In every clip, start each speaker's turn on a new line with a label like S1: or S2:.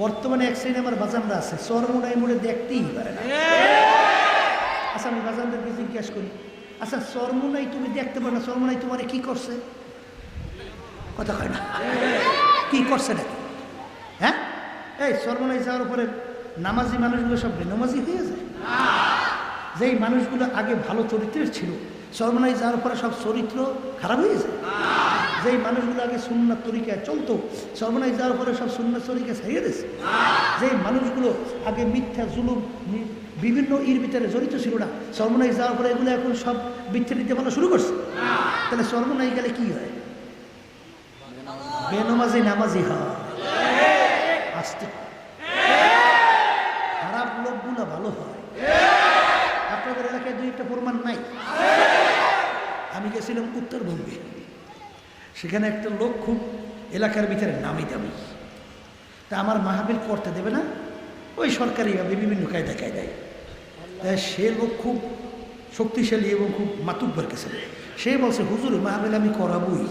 S1: বর্তমানে এক শ্রেণি আমার বাজানরা আছে। চরমোনাই মোড়ে দেখতেই পারে না। আচ্ছা আমি বাজানদেরকে জিজ্ঞাসা করি। আচ্ছা চরমোনাই তুমি দেখতে পারো না চরমোনাই তোমারে কি করছে? কথা হয় না। কি করছে নাকি? হ্যাঁ? এই চরমোনাই যাওয়ার পরে নামাজি মানুষগুলো সব বেনমাজি হয়ে যায়। যেই মানুষগুলো আগে ভালো চরিত্রের ছিল চরমোনাই যাওয়ার পরে সব চরিত্র খারাপ হয়ে যায়। যেই মানুষগুলো আগে সুন্নার তরিকায় চলতো সর্বনাই যাওয়ার পরে সব সুন্নার তরিকা ছাড়িয়ে দিয়েছে। যেই মানুষগুলো আগে মিথ্যা, জুলুম বিভিন্ন ইর ভিতরে জড়িত ছিল না সর্বনাই যাওয়ার পরে এগুলো এখন সব মিথ্যে দিতে বলা শুরু করছে। তাহলে সর্বনাই গেলে কি হয়? বেনমাজি নামাজি হয়। আসতে খারাপ লোকগুলো ভালো হয়। আপনাদের এলাকায় দুই একটা প্রমাণ নাই। আমি গেছিলাম উত্তরবঙ্গে। সেখানে একটা লোক খুব এলাকার ভিতরে নামি দামি। তা আমার মাহাবীর করতে দেবে না? ওই সরকারিভাবে বিভিন্ন কায়দা কায়দায়। তাই সে লোক খুব শক্তিশালী এবং খুব মাতুব্বর গেছে সে বলছে, হুজুর মাহাবিল আমি করাবই।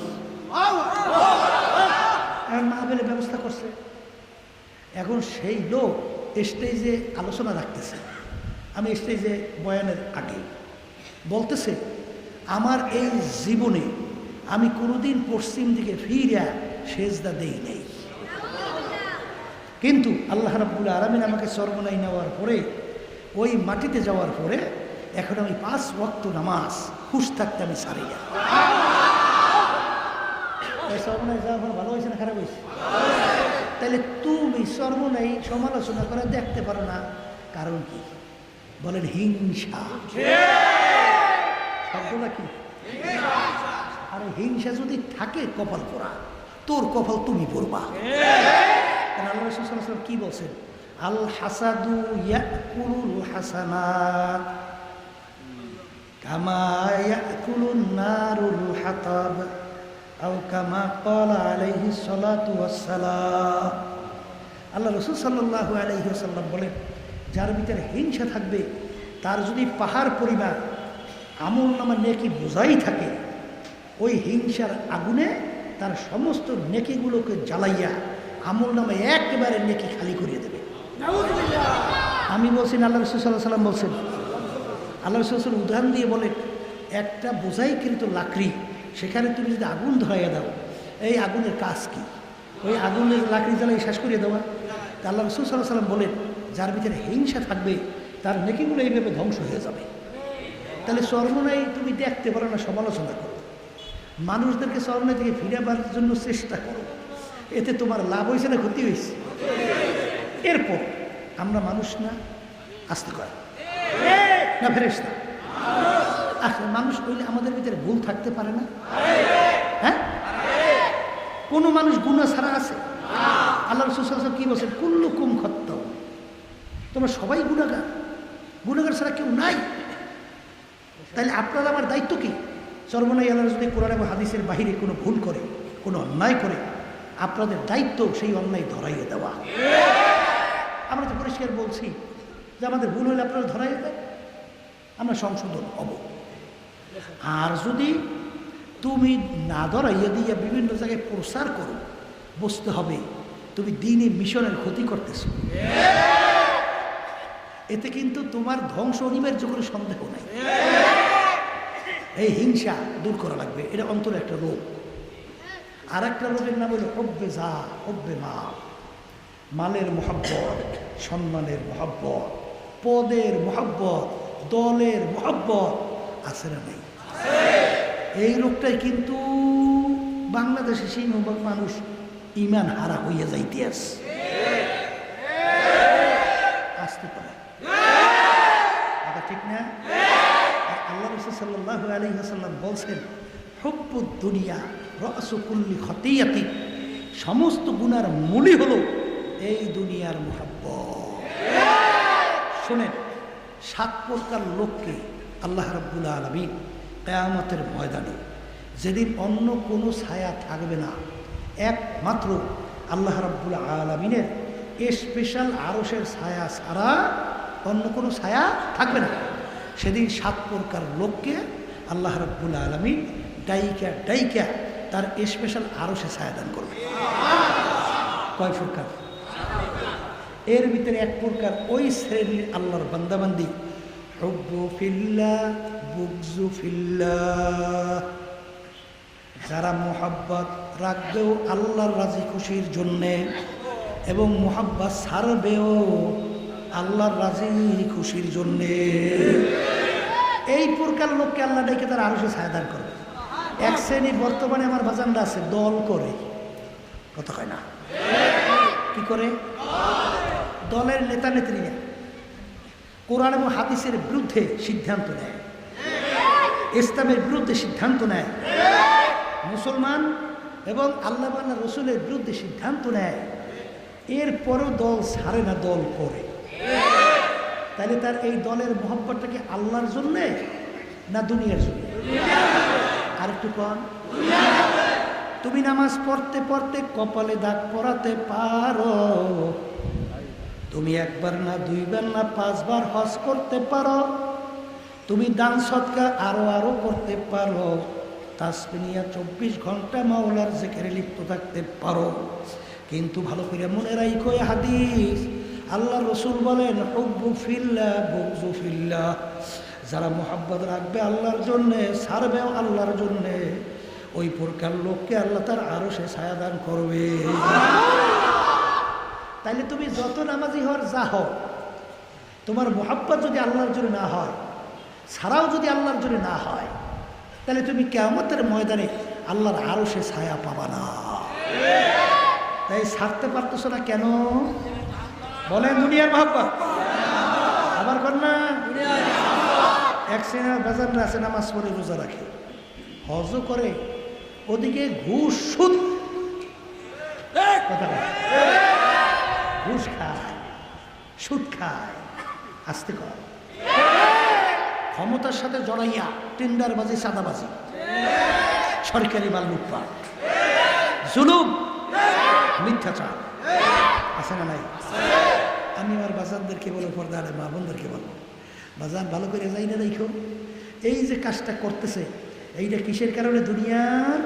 S1: মাহাবিলের ব্যবস্থা করছে। এখন সেই লোক স্টেজে আলোচনা রাখতেছে। আমি স্টেজে বয়ানের আগে বলতেছে, আমার এই জীবনে আমি কোনোদিন পশ্চিম দিকে ফিরিয়া সেজদা দেই নাই। কিন্তু আল্লাহ রাব্বুল আলমিন আমাকে সর্বনাই নেওয়ার পরে ওই মাটিতে যাওয়ার পরে এখন আমি পাঁচ ওয়াক্ত নামাজ খুশ থাকতে আমি সারি না সর্বনাই যাওয়ার পর ভালো হয়েছে না খারাপ হয়েছে? তাহলে তুমি সর্বনাই সমালোচনা করে দেখতে পারো না কারণ কি? বলেন হিংসা। শব্দটা কি? আর হিংসা যদি থাকে কপাল পরা তোর কপাল তুমি পড়বা। আল্লাহ রসুল সাল্লাল্লাহু আলাইহি ওয়াসাল্লাম কি বলছেন? আল হাসাদু ইয়াকুলুল হাসানাত কামা ইয়াকুলুন নারুল হাতাব আও কামা ক্বালা আলাইহি সালাতু ওয়াসসালাম। আল্লাহ রসুল সাল্লাল্লাহু আলাইহি ওয়াসাল্লাম বলেন, যার ভিতরে হিংসা থাকবে, তার যদি পাহাড় পরিবার আমল নামা নেকি বোঝাই থাকে ওই হিংসার আগুনে তার সমস্ত নেকিগুলোকে জ্বালাইয়া আমল নামে একেবারে নেকি খালি করিয়ে দেবে। আমি বলছি আল্লাহ রসুল সাল্লাহ সাল্লাম বলছেন। আল্লাহ রসুল উদাহরণ দিয়ে বলে একটা বোঝাই কিন্তু লাকড়ি সেখানে তুমি যদি আগুন ধরাইয়া দাও এই আগুনের কাজ কি? ওই আগুনের লাকড়ি জ্বালাই শেষ করিয়ে দেওয়া। তা আল্লাহ রসুল সাল্লাহ সাল্লাম বলেন যার ভিতরে হিংসা থাকবে তার নেকিগুলো এইভাবে ধ্বংস হয়ে যাবে। তাহলে সর্বনাই তুমি দেখতে পারো না সমালোচনা করো। মানুষদেরকে স্মরণে থেকে ফিরাবার জন্য চেষ্টা করো। এতে তোমার লাভ হয়েছে না ক্ষতি হয়েছে? এরপর আমরা মানুষ না, আসতে পারি না ফেরেস না আসলে মানুষ হইলে আমাদের ভিতরে ভুল থাকতে পারে না? হ্যাঁ? কোনো মানুষ গুণা ছাড়া আছে? আল্লাহ রসুল কি বলছেন? কুল্লুকুম খত্ত তোমরা সবাই গুণাগার গুণাগার ছাড়া কেউ নাই। তাহলে আপনার আমার দায়িত্ব কি? সর্বনাই আল্লাহ যদি কোরআন এবং হাদিসের বাহিরে কোনো ভুল করে, কোনো অন্যায় করে, আপনাদের দায়িত্ব সেই অন্যায় ধরাইয়ে দেওয়া। আমরা তো পরিষ্কার বলছি যে আমাদের ভুল হলে আপনারা ধরাইয়ে দেন। আমরা সংশোধন হব। আর যদি তুমি না ধরাইয়ে দিয়ে বিভিন্ন জায়গায় প্রসার করো, বুঝতে হবে তুমি দিনে মিশনের ক্ষতি করতেছো। এতে কিন্তু তোমার ধ্বংস অনিবার্য করে সন্দেহ নাই। এই হিংসা দূর করা লাগবে। এটা অন্তরে একটা রোগ। আর একটা রোগের নাম হলো হব্বে যা, হব্বে মা। মালের মহাব্বত, সম্মানের মহাব্বত, পদের মহাব্বত, দলের মহাব্বত আছে না নেই? এই রোগটাই কিন্তু বাংলাদেশে সেই মানুষ ইমান হারা হইয়া যাইতে আছে আসতে পারে কথা ঠিক না আর আল্লাহ রসুল সাল্লাহ আলহাসাল্লাম বলছেন হব্বু দুনিয়া রসকুল্লি খতিয়াতি। সমস্ত গুনার মূলই হলো এই দুনিয়ার মোহাব্ব শোনেন, সাত প্রকার লোককে আল্লাহ রব্বুল আলমী কেয়ামতের ময়দানে যেদিন অন্য কোনো ছায়া থাকবে না, একমাত্র আল্লাহ রব্বুল আলমিনের স্পেশাল আরসের ছায়া ছাড়া অন্য কোনো ছায়া থাকবে না। সেদিন সাত প্রকার লোককে আল্লাহ রব্বুল আলমী ডাইকা ডাইকা তার স্পেশাল আরসে সে দান করবে। কয় প্রকার? এর ভিতরে এক প্রকার, ওই শ্রেণির আল্লাহর বান্দাবান্দি ফিল্লা বুকজু ফিল্লা যারা মোহাব্বত রাখবেও আল্লাহর রাজি খুশির জন্যে এবং মোহাব্বত ছাড়বেও আল্লাহর রাজি খুশির জন্যে। এই প্রকার লোককে আল্লাহ ডেকে তারা আরও সে ছায়াদান করবে। এক শ্রেণি বর্তমানে আমার বাজানরা আছে, দল করে। কত হয় না? কি করে? দলের নেতা নেত্রীরা কোরআন এবং হাদিসের বিরুদ্ধে সিদ্ধান্ত নেয়। ইসলামের বিরুদ্ধে সিদ্ধান্ত নেয়। মুসলমান এবং আল্লাহ রসুলের বিরুদ্ধে সিদ্ধান্ত নেয়। এরপরও দল ছাড়ে না, দল করে। তাহলে তার এই দলের মহব্বতটা কি আল্লাহর জন্যে না দুনিয়ার জন্য? আর একটু কন। তুমি নামাজ পড়তে পড়তে কপালে দাগ পড়াতে পারো। তুমি একবার না দুইবার না পাঁচবার হজ করতে পারো। তুমি দান সৎকা আরও আরও করতে পারো। তাসমিনিয়া চব্বিশ ঘণ্টা মাওলার জেকেরে লিপ্ত থাকতে পারো। কিন্তু ভালো করে মনে রাখো হাদিস। আল্লাহ রসুল বলেন যারা মোহাব্বত রাখবে আল্লাহর জন্যে, ছাড়বেও আল্লাহর জন্যে, ওই প্রকার লোককে আল্লাহ তার আরও সে ছায়াদান করবে। তাইলে তুমি যত নামাজি হওয়ার যা হও তোমার মোহাব্বত যদি আল্লাহর জন্য না হয়, ছাড়াও যদি আল্লাহর জন্য না হয় তাহলে তুমি কেমতের ময়দানে আল্লাহর আরও সে ছায়া পাবা না। তাই ছাড়তে পারতেছো না কেন? বলেন দুনিয়ার মোহাব্বত। আবার কর না এক শ্রেণির বাজার আছে, নামাজ পড়ে রোজা রাখে। হজও করে, ওদিকে ঘুষ সুদ। কথা ঘুষ খায়, সুদ খায়। আসতে কর। ক্ষমতার সাথে জড়াইয়া টেন্ডারবাজি সাদাবাজি সরকারি মাল লুটপাট জুলুম, মিথ্যাচার। আছে না নাই? আমি আমার বাজারদেরকে বলব পর্দারে মা বোনদেরকে বলব বাজার ভালো করে যাই না দেখো, এই যে কাজটা করতেছে, এইটা কিসের কারণে? দুনিয়ার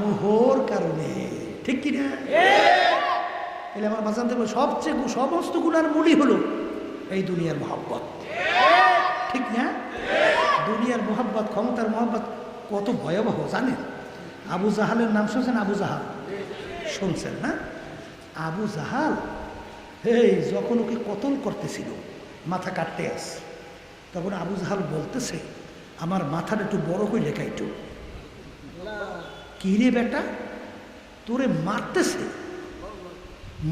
S1: মোহর কারণে। ঠিক কি না? এলে আমার বাজার দেবো সবচেয়ে সমস্ত গুণার মূলই হলো এই দুনিয়ার মহাব্বত। ঠিক না? দুনিয়ার মোহাব্বত, ক্ষমতার মোহাব্বত কত ভয়াবহ, জানেন? আবু জাহালের নাম শুনছেন? আবু জাহাল। শুনছেন না? আবু জাহাল, এই যখন ওকে কতল করতেছিল, মাথা কাটতে আস তখন আবু জাহাল বলতেছে, আমার মাথাটা একটু বড় হয়ে লেখা একটু। কি রে বেটা? তোরে মারতেছে?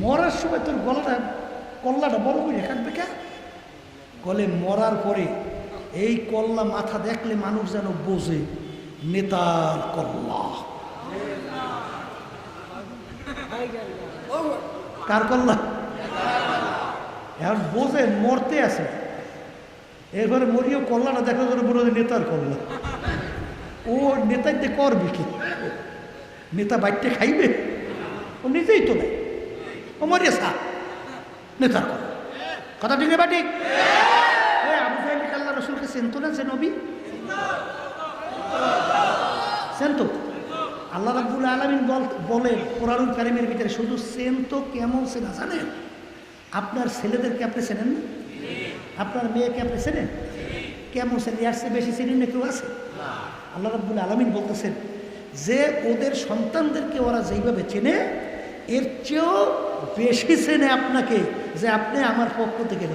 S1: মরার সময় তোর গলাটা, কল্লাটা বড় করে কাটবে কে? গলে মরার পরে এই কল্লা মাথা দেখলে মানুষ যেন বোঝে, নেতার কল্লা। কার কল্লা? এখন বোঝে মরতে আছে। এরপরে মরিও কল্লাটা দেখা করে যে নেতার কল্লা। ও দিয়ে করবে কি? নেতা বাইরটা খাইবে? ও নিজেই তো নেই। ও মরিয়া সা নেতার কল্লা। কথা ঠিক না ঠিক আবু কি আল্লাহ রসুলকে চেনতো না যে নবী? চেনতো আল্লাহ রাব্বুল আলমিন বলে কোরআনুল কারিমের ভিতরে শুধু চেন তো কেমন চেনা জানেন? আপনার ছেলেদেরকে আপনি চেনেন? না আপনার মেয়েকে আপনি চেনেন? কেমন চেনেন এর চেয়ে বেশি চেনেন না কেউ আছে? আল্লাহ রাব্বুল আলমিন বলতেছেন যে ওদের সন্তানদেরকে ওরা যেইভাবে চেনে, এর চেয়েও বেশি চেনে আপনাকে যে আপনি আমার পক্ষ থেকে